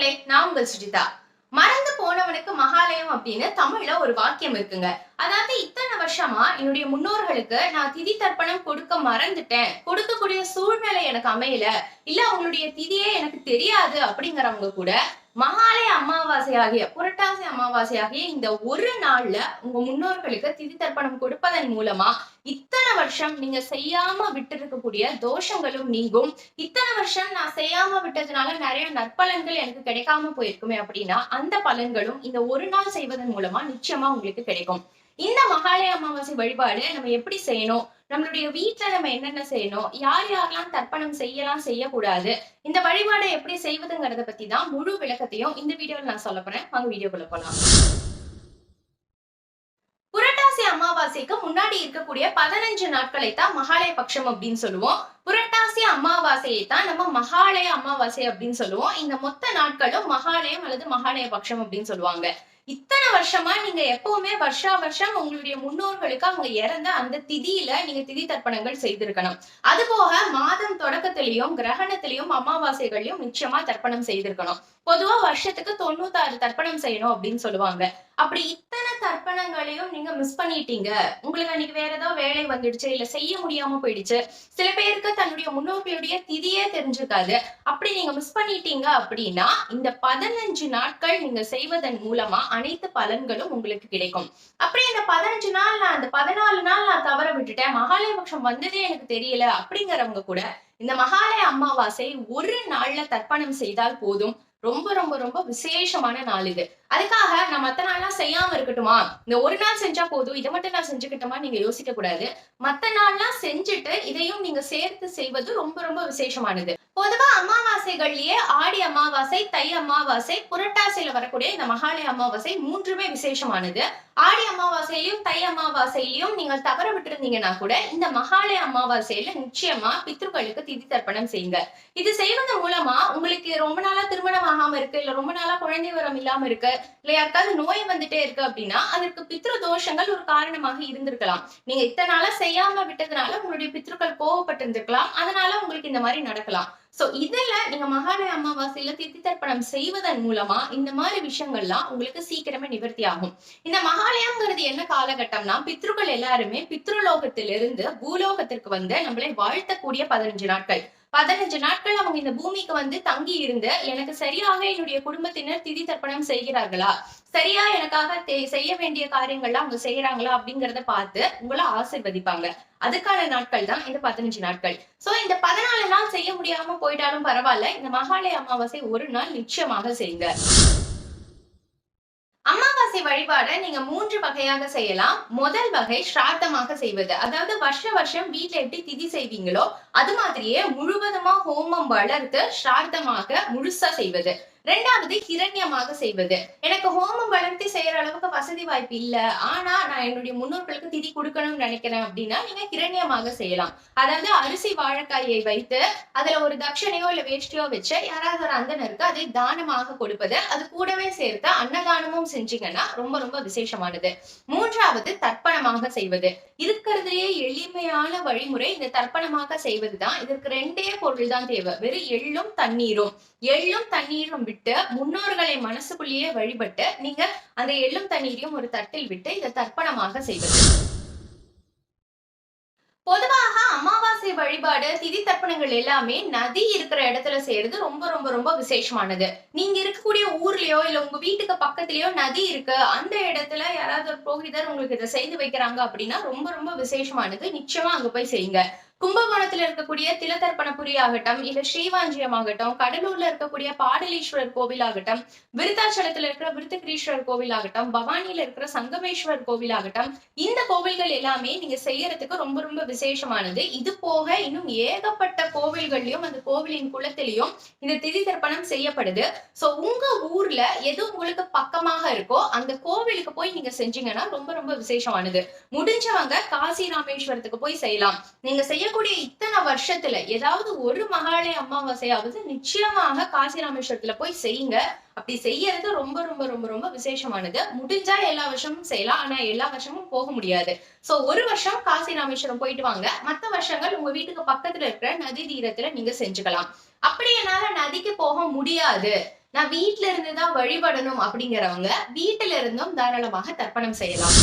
நண்பர்களே நான் உங்கள் சுஜிதா. மறந்து போனவனுக்கு மகாலயம் அப்படின்னு தமிழ்ல ஒரு வாக்கியம் இருக்குங்க. அதாவது இத்தனை வருஷமா என்னுடைய முன்னோர்களுக்கு நான் திதி தர்ப்பணம் கொடுக்க மறந்துட்டேன். கொடுக்கக்கூடிய சூழ்நிலை எனக்கு அமையல. இல்ல அவங்களுடைய திதியே எனக்கு தெரியாது அப்படிங்கிறவங்க கூட மகாலய அமாவாசை ஆகிய புரட்டாசி அமாவாசை ஆகிய இந்த ஒரு நாள்ல உங்க முன்னோர்களுக்கு திதி தர்ப்பணம் கொடுப்பதன் மூலமா இத்தனை வருஷம் நீங்க செய்யாம விட்டு இருக்கக்கூடிய தோஷங்களும் நீங்கும். இத்தனை வருஷம் நான் செய்யாம விட்டதுனால நிறைய நற்பலன்கள் எனக்கு கிடைக்காம போயிருக்குமே அப்படின்னா அந்த பலன்களும் இந்த ஒரு நாள் செய்வதன் மூலமா நிச்சயமா உங்களுக்கு கிடைக்கும். இந்த மகாலய அமாவாசை வழிபாடு நம்ம எப்படி செய்யணும்? நம்மளுடைய வீட்டுல நம்ம என்னென்ன செய்யணும் யார் யாரெல்லாம் தர்ப்பணம் செய்யலாம் செய்யக்கூடாது இந்த வழிபாடை எப்படி செய்வதுங்கிறத பத்தி தான் முழு விளக்கத்தையும் இந்த வீடியோவில் நான் சொல்ல போறேன். வாங்க வீடியோக்குள்ள போலாம். புரட்டாசி அமாவாசைக்கு முன்னாடி இருக்கக்கூடிய பதினஞ்சு நாட்களை தான் மகாலய பட்சம் அப்படின்னு சொல்லுவோம். புரட்டாசி அமாவாசையை தான் நம்ம மகாலய அமாவாசை அப்படின்னு சொல்லுவோம். இந்த மொத்த நாட்களும் மகாலயம் அல்லது மகாலய பட்சம் அப்படின்னு சொல்லுவாங்க. இத்தனை வருஷமா நீங்க எப்பவுமே வருஷா வருஷம் உங்களுடைய முன்னோர்களுக்கு அவங்க இறந்த அந்த திதியில நீங்க திதி தர்ப்பணங்கள் செய்திருக்கணும். அது போக மாதம் தொடக்கத்திலையும் கிரகணத்திலையும் அமாவாசைகளையும் நிச்சயமா தர்ப்பணம் செய்திருக்கணும். பொதுவா வருஷத்துக்கு தொண்ணூத்தாறு தர்ப்பணம் செய்யணும் அப்படின்னு சொல்லுவாங்க. அப்படி இத்தனை தர்ப்பணங்களையும் நீங்க மிஸ் பண்ணிட்டீங்க. உங்களுக்கு அன்னைக்கு வேற ஏதோ வேலை வந்துடுச்சு இல்ல செய்ய முடியாம போயிடுச்சு. சில பேருக்கு தன்னுடைய முன்னோர்களுடைய திதியே தெரிஞ்சிருக்காது. அப்படி நீங்க மிஸ் பண்ணிட்டீங்க அப்படின்னா இந்த பதினஞ்சு நாட்கள் நீங்க செய்வதன் மூலமா அனைத்து பலன்களும் உங்களுக்கு கிடைக்கும். அப்படி இந்த பதினஞ்சு நாள் நான் அந்த பதினாலு நாள் நான் தவற விட்டுட்டேன் மகாலயபக்ஷம் வந்ததே எனக்கு தெரியல அப்படிங்கிறவங்க கூட இந்த மகாலய அமாவாசை ஒரு நாள்ல தர்ப்பணம் செய்தால் போதும். ரொம்ப ரொம்ப ரொம்ப விசேஷமான நாள் இது. அதுக்காக நான் மத்த நாள்லாம் செய்யாம இருக்கட்டுமா? இந்த ஒரு நாள் செஞ்சா போதும் இதை மட்டும் நான் செஞ்சுக்கிட்டோமா நீங்க யோசிக்க கூடாது. மத்த நாள்லாம் செஞ்சுட்டு இதையும் நீங்க சேர்த்து செய்வது ரொம்ப ரொம்ப விசேஷமானது. பொதுவா அமாவாசைகள்லயே ஆடி அமாவாசை தை அமாவாசை புரட்டாசையில வரக்கூடிய இந்த மகாலய அமாவாசை மூன்றுமே விசேஷமானது. ஆடி அமாவாசையிலையும் தை அமாவாசையிலையும் நீங்கள் தவற விட்டுருந்தீங்கன்னா கூட இந்த மகாலய அமாவாசையில நிச்சயமா பித்ருக்களுக்கு திதி தர்ப்பணம் செய்யுங்க. இது செய்வதன் மூலமா உங்களுக்கு ரொம்ப நாளா திருமணம் ஆகாம இருக்கு இல்ல ரொம்ப நாளா குழந்தை வரம் இல்லாம இருக்கு இல்ல யாருக்காவது நோய் வந்துட்டே இருக்கு அப்படின்னா அதற்கு பித்ரு தோஷங்கள் ஒரு காரணமாக இருந்திருக்கலாம். நீங்க இத்தனை நாளா செய்யாம விட்டதுனால உங்களுடைய பித்ருக்கள் கோவப்பட்டிருந்திருக்கலாம். அதனால உங்களுக்கு இந்த மாதிரி நடக்கலாம். சோ இதுல நீங்க மகாலய அமாவாசையில தித்தி தர்ப்பணம் செய்வதன் மூலமா இந்த மாதிரி விஷயங்கள்லாம் உங்களுக்கு சீக்கிரமே நிவர்த்தி ஆகும் இந்த மகாலயம்ங்கிறது என்ன காலகட்டம்னா பித்ருக்கள் எல்லாருமே பித்ருலோகத்திலிருந்து பூலோகத்திற்கு வந்து நம்மளை வாழ்த்தக்கூடிய பதினஞ்சு நாட்கள். பதினஞ்சு நாட்கள் அவங்க இந்த பூமிக்கு வந்து தங்கி இருந்து எனக்கு சரியாக என்னுடைய குடும்பத்தினர் திதி தர்ப்பணம் செய்கிறார்களா? சரியா எனக்காக தே- செய்ய வேண்டிய காரியங்கள்லாம் அவங்க செய்யறாங்களா அப்படிங்கறத பார்த்து உங்களை ஆசிர்வதிப்பாங்க. அதுக்கான நாட்கள் தான் இந்த பதினஞ்சு நாட்கள். சோ இந்த பதினாலு நாள் செய்ய முடியாம போயிட்டாலும் பரவாயில்ல. இந்த மகாலய அமாவாசை ஒரு நாள் நிச்சயமாக செய்யுங்க. அமாவாசை வழிபாடை நீங்க மூன்று வகையாக செய்யலாம். முதல் வகை ஸ்ராத்தமாக செய்வது. அதாவது வருஷ வருஷம் வீட்டுல எப்படி திதி செய்வீங்களோ அது மாதிரியே முழுவதுமா ஹோமம் வளர்த்து ஸ்ரார்த்தமாக முழுசா செய்வது. ரெண்டாவது ஹிரண்யமாக செய்வது. எனக்கு ஹோமம் வளர்த்தி செய்யற அளவுக்கு வசதி வாய்ப்பு இல்ல. ஆனா நான் என்னுடைய முன்னோர்களுக்கு திதி கொடுக்கணும்னு நினைக்கிறேன் அப்படின்னா நீங்க ஹிரண்யமாக செய்யலாம். அதாவது அரிசி வாழைக்காயை வைத்து அதுல ஒரு தட்சணையோ இல்ல வேஷ்டியோ வச்சு யாராவது ஒரு அந்தனருக்கு அதை தானமாக கொடுப்பது அது கூடவே சேர்த்து அன்னதானமும் செஞ்சீங்கன்னா ரொம்ப ரொம்ப விசேஷமானது. மூன்றாவது தர்ப்பணமாக செய்வது. இருக்கிறதுலயே எளிமையான வழிமுறை இந்த தர்ப்பணமாக செய்வதுதான். இதற்கு ரெண்டே பொருள் தான் தேவை. வெறும் எள்ளும் தண்ணீரும். எள்ளும் தண்ணீரும் விட்டு முன்னோர்களை மனசுக்குள்ளேயே வழிபட்டு நீங்க அந்த எள்ளும் தண்ணீரையும் ஒரு தட்டில் விட்டு இதை தர்ப்பணமாக செய்வது. பொதுவாக அமாவாசை வழிபாடு திதி தர்ப்பணங்கள் எல்லாமே நதி இருக்கிற இடத்துல செய்யறது ரொம்ப ரொம்ப ரொம்ப விசேஷமானது. நீங்க இருக்கக்கூடிய ஊர்லயோ இல்ல உங்க வீட்டுக்கு பக்கத்துலயோ நதி இருக்கு. அந்த இடத்துல யாராவது ஒரு புரோகிதர் உங்களுக்கு இதை செய்து வைக்கிறாங்க அப்படின்னா ரொம்ப ரொம்ப விசேஷமானது. நிச்சயமா அங்க போய் செய்யுங்க. கும்பகோணத்துல இருக்கக்கூடிய திலதர்ப்பணபுரி ஆகட்டும் இல்ல ஸ்ரீவாஞ்சியம் ஆகட்டும் கடலூர்ல இருக்கக்கூடிய பாடலீஸ்வரர் கோவில் ஆகட்டும் விருத்தாச்சலத்துல இருக்கிற விருத்தகிரீஸ்வரர் கோவில் ஆகட்டும் பவானியில இருக்கிற சங்கமேஸ்வரர் கோவில் ஆகட்டும் இந்த கோவில்கள் எல்லாமே நீங்க செய்யறதுக்கு ரொம்ப ரொம்ப விசேஷமானது. இது போக இன்னும் ஏகப்பட்ட கோவில்கள்லயும் அந்த கோவிலின் குளத்திலையும் இந்த திதி தர்ப்பணம் செய்யப்படுது. சோ உங்க ஊர்ல எது உங்களுக்கு பக்கமாக இருக்கோ அந்த கோவிலுக்கு போய் நீங்க செஞ்சீங்கன்னா ரொம்ப ரொம்ப விசேஷமானது. முடிஞ்சவங்க காசி ராமேஸ்வரத்துக்கு போய் செய்யலாம். நீங்க செய்ய இருக்கக்கூடிய இத்தனை வருஷத்துல ஏதாவது ஒரு மகாலய அமாவாசையாவது நிச்சயமாக காசி ராமேஸ்வரத்துல போய் செய்யுங்க. அப்படி செய்யறது ரொம்ப ரொம்ப ரொம்ப ரொம்ப விசேஷமானது. முடிஞ்சா எல்லா வருஷமும் செய்யலாம். ஆனா எல்லா வருஷமும் போக முடியாது. சோ ஒரு வருஷம் காசி ராமேஸ்வரம் போயிட்டு வாங்க. மத்த வருஷங்கள் உங்க வீட்டுக்கு பக்கத்துல இருக்கிற நதி தீரத்துல நீங்க செஞ்சுக்கலாம். அப்படி என்னால நதிக்கு போக முடியாது. நான் வீட்டுல இருந்து தான் வழிபடணும் அப்படிங்கிறவங்க வீட்டுல இருந்தும் தாராளமாக தர்ப்பணம் செய்யலாம்.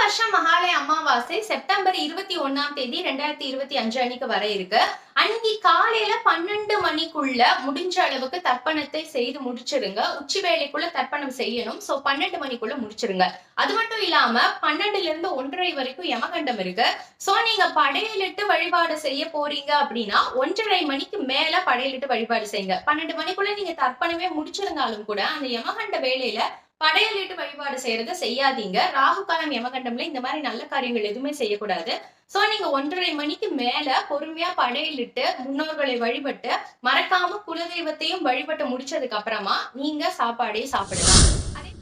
வருஷம் மகாலய அமாவாசை செப்டம்பர் இருபத்தி ஒண்ணாம் தேதி ரெண்டாயிரத்தி இருபத்தி அஞ்சு அன்னைக்கு வர இருக்கு. அன்னைக்கு காலையில பன்னெண்டு மணிக்குள்ள முடிஞ்ச அளவுக்கு தர்ப்பணத்தை செய்து முடிச்சிருங்க. உச்சி வேலைக்குள்ள தர்ப்பணம் செய்யணும். சோ பன்னெண்டு மணிக்குள்ள முடிச்சிருங்க. அது மட்டும் இல்லாம பன்னெண்டுல இருந்து ஒன்றரை வரைக்கும் யமகண்டம் இருக்கு. சோ நீங்க படையலிட்டு வழிபாடு செய்ய போறீங்க அப்படின்னா ஒன்றரை மணிக்கு மேல படையலிட்டு வழிபாடு செய்யுங்க. பன்னெண்டு மணிக்குள்ள நீங்க தர்ப்பணமே முடிச்சிருந்தாலும் கூட அந்த யமகண்ட வேலையில படையலிட்டு வழிபாடு செய்யறத செய்யாதீங்க. ராகு காலம் யமகண்டம்ல இந்த மாதிரி நல்ல காரியங்கள் எதுவுமே செய்யக்கூடாது. சோ நீங்க ஒன்றரை மணிக்கு மேல பொறுமையா படையலிட்டு முன்னோர்களை வழிபட்டு மறக்காம குலதெய்வத்தையும் வழிபட்டு முடிச்சதுக்கு அப்புறமா நீங்க சாப்பாடே சாப்பிடலாம். அதே-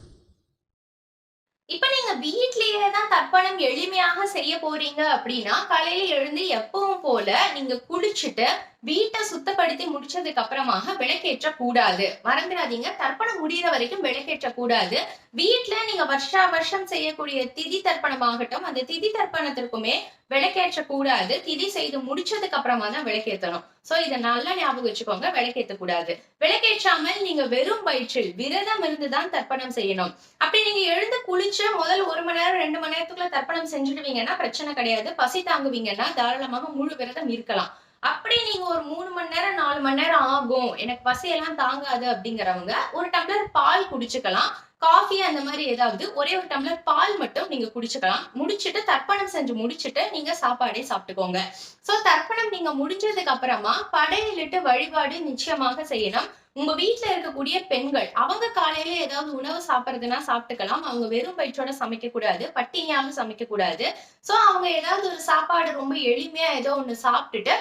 இப்ப நீங்க வீட்லயே தான் தர்ப்பணம் எளிமையாக செய்ய போறீங்க அப்படின்னா காலையில எழுந்து எப்பவும் போல நீங்க குளிச்சுட்டு வீட்டை சுத்தப்படுத்தி முடிச்சதுக்கு அப்புறமாக விளக்கேற்ற கூடாது மறந்துடாதீங்க. தர்ப்பணம் முடியிற வரைக்கும் விளக்கேற்ற கூடாது வீட்ல நீங்க வருஷா வருஷம் செய்யக்கூடிய திதி தர்ப்பணமாகட்டும் அந்த திதி தர்ப்பணத்திற்குமே விளக்கேற்ற கூடாது திதி செய்து முடிச்சதுக்கு அப்புறமா தான் விளக்கேத்தணும். சோ இதை நல்லா ஞாபகம் வச்சுக்கோங்க. விளக்கேத்த கூடாது விளக்கேற்றாமல் நீங்க வெறும் வயிற்றில் விரதம் இருந்துதான் தர்ப்பணம் செய்யணும். அப்படி நீங்க எழுந்து குளிச்சு முதல் ஒரு மணி நேரம் ரெண்டு மணி நேரத்துக்குள்ள தர்ப்பணம் செஞ்சுடுவீங்கன்னா பிரச்சனை கிடையாது. பசி தாங்குவீங்கன்னா தாராளமாக முழு விரதம் இருக்கலாம். அப்படி நீங்க ஒரு மூணு மணி நேரம் நாலு மணி நேரம் ஆகும். எனக்கு பசியெல்லாம் தாங்காது அப்படிங்கிறவங்க ஒரு டம்ளர் பால் குடிச்சுக்கலாம். காஃபி அந்த மாதிரி ஏதாவது ஒரே ஒரு டம்ளர் பால் மட்டும் நீங்க குடிச்சுக்கலாம். முடிச்சுட்டு தர்ப்பணம் செஞ்சு முடிச்சிட்டு நீங்க சாப்பாடே சாப்பிட்டுக்கோங்க. சோ தர்ப்பணம் நீங்க முடிஞ்சதுக்கு அப்புறமா படையிலிட்டு வழிபாடு நிச்சயமாக செய்யணும். உங்க வீட்டுல இருக்கக்கூடிய பெண்கள் அவங்க காலையில ஏதாவது உணவு சாப்பிடுறதுன்னா சாப்பிட்டுக்கலாம். அவங்க வெறும் வயிற்றோட சமைக்க கூடாது பட்டினியாலும் சமைக்க கூடாது. சோ அவங்க ஏதாவது ஒரு சாப்பாடு ரொம்ப எளிமையா ஏதோ ஒண்ணு சாப்பிட்டுட்டு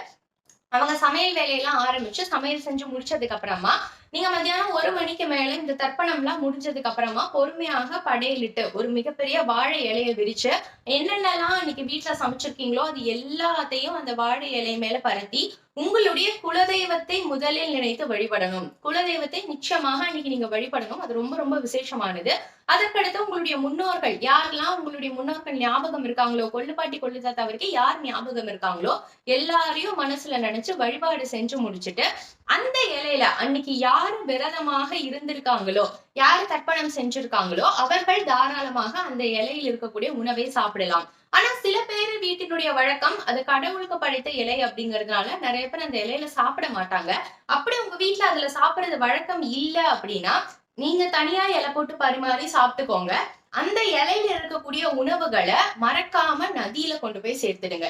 அவங்க சமையல் வேலையெல்லாம் ஆரம்பிச்சு சமையல் செஞ்சு முடிச்சதுக்கு அப்புறமா நீங்க மத்தியானம் ஒரு மணிக்கு மேல இந்த தர்ப்பணம் எல்லாம் முடிஞ்சதுக்கு அப்புறமா பொறுமையாக படையலிட்டு ஒரு மிகப்பெரிய வாழை இலைய விரிச்சு என்னென்னலாம் இன்னைக்கு வீட்டுல சமைச்சிருக்கீங்களோ அது எல்லாத்தையும் அந்த வாழை இலை மேல பரத்தி உங்களுடைய குலதெய்வத்தை முதலில் நினைத்து வழிபடணும். குலதெய்வத்தை நிச்சயமாக இன்னைக்கு நீங்க வழிபடணும். அது ரொம்ப ரொம்ப விசேஷமானது. அதற்கடுத்து உங்களுடைய முன்னோர்கள் யாரெல்லாம் உங்களுடைய முன்னோர்கள் ஞாபகம் இருக்காங்களோ கொள்ளுப்பாட்டி கொள்ளு தாத்தா வரைக்கும் யார் ஞாபகம் இருக்காங்களோ எல்லாரையும் மனசுல நினைச்சு வழிபாடு செஞ்சு முடிச்சுட்டு அந்த இலையில அன்னைக்கு யார் விரதமாக இருந்திருக்காங்களோ யாரு தர்ப்பணம் செஞ்சிருக்காங்களோ அவர்கள் தாராளமாக அந்த இலையில் இருக்கக்கூடிய உணவை சாப்பிடலாம். ஆனா சில பேர் வீட்டினுடைய வழக்கம் அது கடவுளுக்கு படைத்த இலை அப்படிங்கறதுனால நிறைய பேர் அந்த இலையில சாப்பிட மாட்டாங்க. அப்படி உங்க வீட்டுல அதுல சாப்பிடுறது வழக்கம் இல்ல அப்படின்னா நீங்க தனியா இலை போட்டு பரிமாறி சாப்பிட்டுக்கோங்க. அந்த இலையில இருக்கக்கூடிய உணவுகளை மறக்காம நதியில கொண்டு போய் சேர்த்துடுங்க.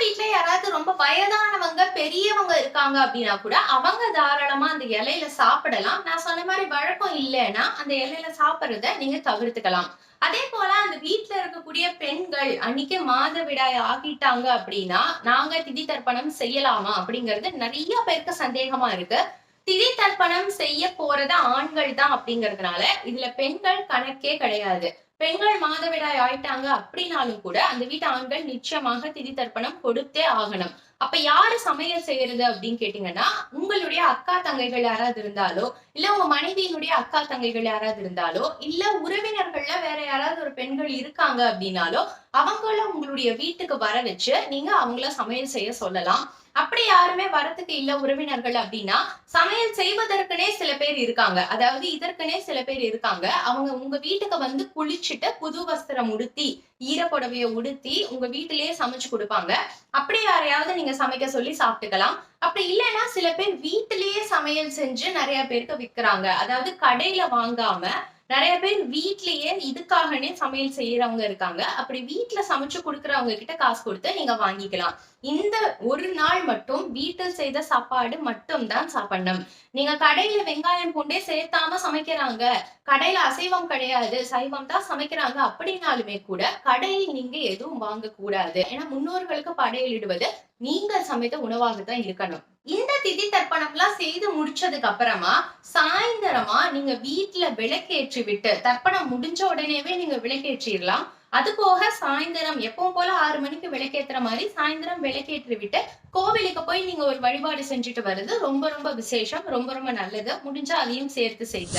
வீட்டுல வீட்ல யாராவது ரொம்ப வயதானவங்க பெரியவங்க இருக்காங்க அப்படின்னா கூட அவங்க தாராளமா அந்த இலையில சாப்பிடலாம். நான் சொன்ன மாதிரி வழக்கம் இல்லைன்னா அந்த இலையில சாப்பிடுறத நீங்க தவிர்த்துக்கலாம். அதே போல அந்த வீட்ல இருக்கக்கூடிய பெண்கள் அன்னைக்கு மாதவிடாய் ஆகிட்டாங்க அப்படின்னா நாங்க திதி தர்ப்பணம் செய்யலாமா அப்படிங்கிறது நிறைய பேருக்கு சந்தேகமா இருக்கு. திதி தர்ப்பணம் செய்ய போறது ஆண்கள் தான் அப்படிங்கறதுனால இதுல பெண்கள் கணக்கே கிடையாது. பெண்கள் மாதவிடாய் ஆயிட்டாங்க அப்படின்னாலும் கூட அந்த வீட்டு ஆண்கள் நிச்சயமாக திதி தர்ப்பணம் கொடுத்தே ஆகணும். அப்ப யாரு சமையல் செய்யறது அப்படின்னு கேட்டீங்கன்னா உங்களுடைய அக்கா தங்கைகள் யாராவது இருந்தாலோ இல்ல உங்க மனைவியினுடைய அக்கா தங்கைகள் யாராவது இருந்தாலோ இல்ல உறவினர்கள்ல வேற யாராவது ஒரு பெண்கள் இருக்காங்க அப்படின்னாலோ அவங்கள உங்களுடைய வீட்டுக்கு வர வச்சு நீங்க அவங்கள சமையல் செய்ய சொல்லலாம். அப்படி யாருமே வரத்துக்கு இல்ல உறவினர்கள் அப்படின்னா சமையல் செய்வதற்குனே சில பேர் இருக்காங்க. அதாவது இதற்குனே சில பேர் இருக்காங்க. அவங்க உங்க வீட்டுக்கு வந்து குளிச்சுட்டு புது வஸ்திரம் உடுத்தி ஈரப்புடவைய உடுத்தி உங்க வீட்டிலேயே சமைச்சு கொடுப்பாங்க. அப்படி யாரையாவது நீங்க சமைக்க சொல்லி சாப்பிட்டுக்கலாம். அப்படி இல்லைன்னா சில பேர் வீட்டிலேயே சமையல் செஞ்சு நிறைய பேருக்கு விக்கிறாங்க. அதாவது கடையில வாங்காம நிறைய பேர் வீட்லயே இதுக்காகனே சமையல் செய்யறவங்க இருக்காங்க. அப்படி வீட்டுல சமைச்சு கொடுக்கறவங்க கிட்ட காசு கொடுத்து நீங்க வாங்கிக்கலாம். இந்த ஒரு நாள் மட்டும் வீட்டில் செய்த சாப்பாடு மட்டும் தான் சாப்பிடணும். நீங்க கடையில வெங்காயம் பூண்டே சேர்த்தாம சமைக்கிறாங்க. கடையில அசைவம் கிடையாது. சைவம் தான் சமைக்கிறாங்க அப்படின்னாலுமே கூட கடையில் நீங்க எதுவும் வாங்க கூடாது ஏன்னா முன்னோர்களுக்கு படையலிடுவது நீங்கள் சமைத்த உணவாக தான் இருக்கணும். இந்த திதி தர்ப்பணம்லாம் செய்து முடிச்சதுக்கு அப்புறமா சாயந்தரமா நீங்க வீட்டுல விளக்கேற்றி விட்டு தர்ப்பணம் முடிஞ்ச உடனேவே நீங்க விளக்கேற்றிடலாம். அது போக சாயந்தரம் எப்பவும் போல ஆறு மணிக்கு விளக்கேத்துற மாதிரி சாயந்தரம் விளக்கேற்றி விட்டு கோவிலுக்கு போய் நீங்க ஒரு வழிபாடு செஞ்சுட்டு வர்றது ரொம்ப ரொம்ப விசேஷம் ரொம்ப ரொம்ப நல்லது. முடிஞ்சா அதையும் சேர்த்து செய்த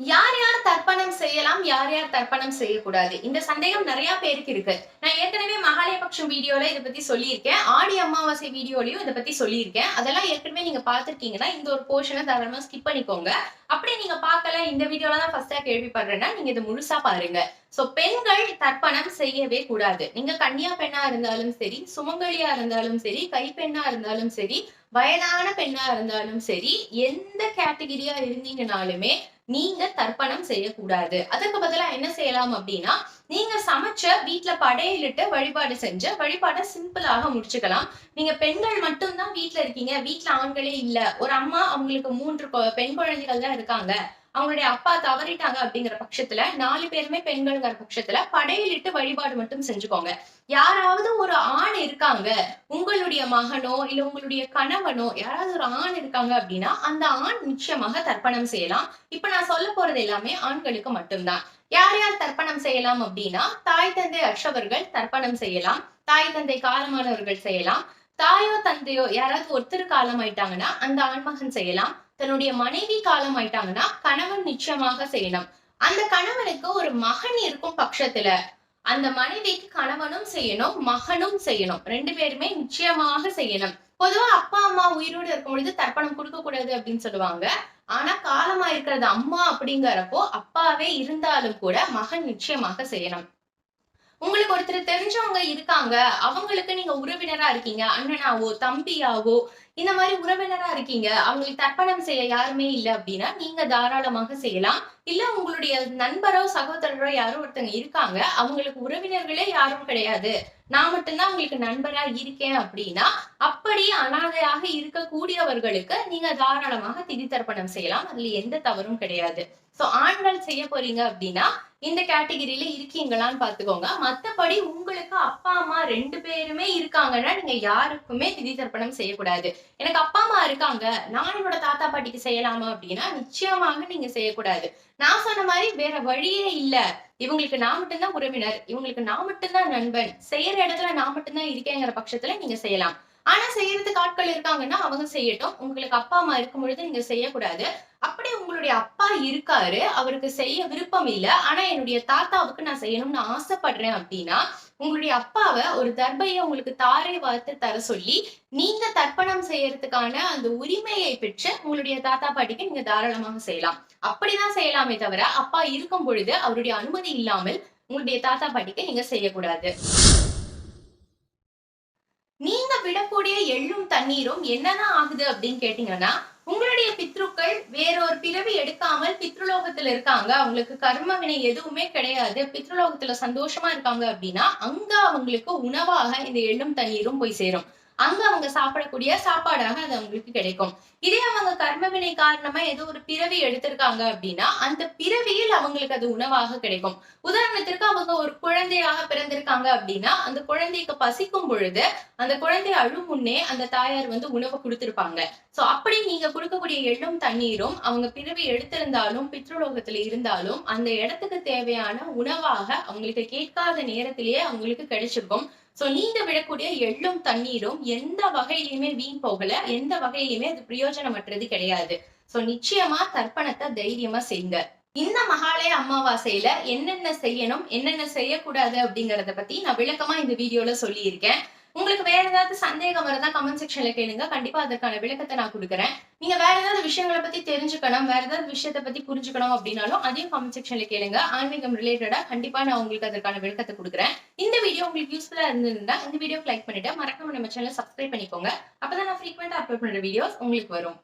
யார் தர்ப்பணம் செய்யலாம் யார் யார் தர்ப்பணம் செய்யக்கூடாது? இந்த சந்தேகம் நிறைய பேருக்கு இருக்கு. நான் ஏற்கனவே மகாலயபக்ஷம் வீடியோல இதை பத்தி சொல்லியிருக்கேன். ஆடி அமாவாசை வீடியோலயும் இதை பத்தி சொல்லியிருக்கேன். அதெல்லாம் ஏற்கனவே நீங்க பாத்திருக்கீங்கன்னா இந்த ஒரு போர்ஷனை தாராளமா ஸ்கிப் பண்ணிக்கோங்க. அப்படி நீங்க பார்க்கல இந்த வீடியோல தான் ஃபர்ஸ்டா கேள்விப்படுறேன்னா நீங்க இதை முழுசா பாருங்க. சோ பெண்கள் தர்ப்பணம் செய்யவே கூடாது. நீங்க கன்னியா பெண்ணா இருந்தாலும் சரி சுமங்கலியா இருந்தாலும் சரி கைப்பெண்ணா இருந்தாலும் சரி வயதான பெண்ணா இருந்தாலும் சரி எந்த கேட்டகிரியா இருந்தீங்கனாலுமே நீங்க தர்ப்பணம் செய்யக்கூடாது. அதுக்கு பதிலா என்ன செய்யலாம் அப்படின்னா நீங்க சமைச்ச வீட்டுல படையலிட்டு வழிபாடு செஞ்ச வழிபாடை சிம்பிளாக முடிச்சுக்கலாம். நீங்க பெண்கள் மட்டும்தான் வீட்ல இருக்கீங்க. வீட்டுல ஆண்களே இல்ல. ஒரு அம்மா அவங்களுக்கு மூன்று பெண் குழந்தைகள் தான் இருக்காங்க. அவங்களுடைய அப்பா தவறிட்டாங்க அப்படிங்கிற பட்சத்துல நாலு பேருமே பெண்கள்ங்கிற பட்சத்துல படையிலிட்டு வழிபாடு மட்டும் செஞ்சுக்கோங்க. யாராவது ஒரு ஆண் இருக்காங்க உங்களுடைய மகனோ இல்ல உங்களுடைய கணவனோ யாராவது ஒரு ஆண் இருக்காங்க அப்படின்னா அந்த ஆண் நிச்சயமாக தர்ப்பணம் செய்யலாம். இப்ப நான் சொல்ல போறது எல்லாமே ஆண்களுக்கு மட்டும்தான். யார் யார் தர்ப்பணம் செய்யலாம் அப்படின்னா தாய் தந்தை அற்றவர்கள் தர்ப்பணம் செய்யலாம். தாய் தந்தை காலமானவர்கள் செய்யலாம். தாயோ தந்தையோ யாராவது ஒருத்தர் காலம் ஆயிட்டாங்கன்னா அந்த ஆண்மகன் செய்யலாம். தன்னுடைய மனைவி காலம் ஆயிட்டாங்கன்னா கணவன் நிச்சயமாக செய்யணும். அந்த கணவனுக்கு ஒரு மகன் இருக்கும் பட்சத்துல அந்த மனைவிக்கு கணவனும் செய்யணும் மகனும் செய்யணும். ரெண்டு பேருமே நிச்சயமாக செய்யணும். பொதுவா அப்பா அம்மா உயிரோடு இருக்கும் பொழுது தர்ப்பணம் கொடுக்க கூடாது அப்படின்னு சொல்லுவாங்க. ஆனா காலமா இருக்கிறது அம்மா அப்படிங்கிறப்போ அப்பாவே இருந்தாலும் கூட மகன் நிச்சயமாக செய்யணும். ஒருத்தர் தெரிஞ்சவங்க இருக்காங்க அவங்களுக்கு நீங்க உறவினரா இருக்கீங்க அண்ணனாவோ தம்பியாவோ இந்த மாதிரி உறவினரா இருக்கீங்க அவங்களுக்கு தர்ப்பணம் செய்ய யாருமே இல்லை அப்படின்னா நீங்க தாராளமாக செய்யலாம். இல்ல உங்களுடைய நண்பரோ சகோதரரோ யாரோ ஒருத்தங்க இருக்காங்க அவங்களுக்கு உறவினர்களே யாரும் கிடையாது. நான் மட்டும்தான் உங்களுக்கு நண்பரா இருக்கேன் அப்படின்னா அப்படி அனாதையாக இருக்கக்கூடியவர்களுக்கு நீங்க தாராளமாக திதி தர்ப்பணம் செய்யலாம். அதுல எந்த தவறும் கிடையாது. ஸோ ஆண்கள் செய்ய போறீங்க அப்படின்னா இந்த கேட்டகிரியில இருக்கீங்களான்னு பாத்துக்கோங்க மத்தபடி உங்களுக்கு அப்பா அம்மா ரெண்டு பேருமே இருக்காங்கன்னா நீங்க யாருக்குமே திதி தர்ப்பணம் செய்யக்கூடாது. எனக்கு அப்பா அம்மா இருக்காங்க. நான் என்னோட தாத்தா பாட்டிக்கு செய்யலாமா அப்படின்னா நிச்சயமாக நீங்க செய்யக்கூடாது. நான் சொன்ன மாதிரி வேற வழியே இல்ல. இவங்களுக்கு நான் மட்டும்தான் உறவினர். இவங்களுக்கு நான் மட்டும்தான் நண்பன். செய்யற இடத்துல நான் மட்டும்தான் இருக்கேங்கிற பட்சத்துல நீங்க செய்யலாம். ஆனா செய்யறதுக்கு ஆட்கள் இருக்காங்கன்னா அவங்க செய்யட்டும். உங்களுக்கு அப்பா அம்மா இருக்கும் பொழுது நீங்க செய்யக்கூடாது. அப்படி உங்களுடைய அப்பா இருக்காரு. அவருக்கு செய்ய விருப்பம் இல்ல. ஆனா என்னுடைய தாத்தாவுக்கு நான் செய்யணும்னு ஆசைப்படுறேன் அப்படின்னா உங்களுடைய அப்பாவை ஒரு தர்பையை உங்களுக்கு தாரை வார்த்து தர சொல்லி நீங்க தர்ப்பணம் செய்யறதுக்கான அந்த உரிமையை பெற்று உங்களுடைய தாத்தா பாட்டிக்கு நீங்க தாராளமாக செய்யலாம். அப்படிதான் செய்யலாமே தவிர அப்பா இருக்கும் பொழுது அவருடைய அனுமதி இல்லாமல் உங்களுடைய தாத்தா பாட்டிக்கு நீங்க செய்யக்கூடாது. நீங்க விடக்கூடிய எள்ளும் தண்ணீரும் என்னதான் ஆகுது அப்படின்னு கேட்டீங்கன்னா உங்களுடைய பித்ருக்கள் வேறொரு பிறவி எடுக்காமல் பித்ருலோகத்துல இருக்காங்க. அவங்களுக்கு கர்ம வினை எதுவுமே கிடையாது. பித்ருலோகத்துல சந்தோஷமா இருக்காங்க அப்படின்னா அங்க அவங்களுக்கு உணவாக இந்த எள்ளும் தண்ணீரும் போய் சேரும். அங்க அவங்க சாப்பிடக்கூடிய சாப்பாடாக அது அவங்களுக்கு கிடைக்கும். இதே அவங்க கர்மவினை காரணமா ஏதோ ஒரு பிறவி எடுத்திருக்காங்க அப்படின்னா அந்த பிறவியில் அவங்களுக்கு அது உணவாக கிடைக்கும். உதாரணத்திற்கு அவங்க ஒரு குழந்தையாக பிறந்திருக்காங்க அப்படின்னா அந்த குழந்தைக்கு பசிக்கும் பொழுது அந்த குழந்தை அழும் முன்னே அந்த தாயார் வந்து உணவு கொடுத்திருப்பாங்க. சோ அப்படி நீங்க கொடுக்கக்கூடிய எள்ளும் தண்ணீரும் அவங்க பிறவி எடுத்திருந்தாலும் பித்ருலோகத்துல இருந்தாலும் அந்த இடத்துக்கு தேவையான உணவாக அவங்களுக்கு கேட்காத நேரத்திலேயே அவங்களுக்கு கிடைச்சிருக்கும். சோ நீங்க விடக்கூடிய எள்ளும் தண்ணீரும் எந்த வகையிலுமே வீண் போகல. எந்த வகையிலுமே அது பிரயோஜனமற்றது கிடையாது. சோ நிச்சயமா தர்ப்பணத்தை தைரியமா செய்யுங்க. இந்த மகாலய அமாவாசையில என்னென்ன செய்யணும் என்னென்ன செய்யக்கூடாது அப்படிங்கறத பத்தி நான் விளக்கமா இந்த வீடியோல சொல்லியிருக்கேன். உங்களுக்கு வேற ஏதாவது சந்தேகம் வருதா கமெண்ட் செக்ஷன்ல கேளுங்க. கண்டிப்பா அதற்கான விளக்கத்தை நான் கொடுக்குறேன். நீங்க வேற ஏதாவது விஷயங்களை பத்தி தெரிஞ்சுக்கணும் வேற ஏதாவது விஷயத்தை பத்தி புரிஞ்சுக்கணும் அப்படின்னாலும் அதையும் கமெண்ட் செக்ஷன்ல கேளுங்க. ஆன்மீகம் ரிலேட்டடா கண்டிப்பா நான் உங்களுக்கு அதற்கான விளக்கத்தை கொடுக்குறேன். இந்த வீடியோ உங்களுக்கு யூஸ்ஃபுல்லா இருந்திருந்தா இந்த வீடியோக்கு லைக் பண்ணிட்டு மறக்காம நம்ம சேனல் சப்ஸ்கிரைப் பண்ணிக்கோங்க. அப்பதான் நான் ஃப்ரீக்வெண்டா அப்லோட் பண்ற வீடியோஸ் உங்களுக்கு வரும்.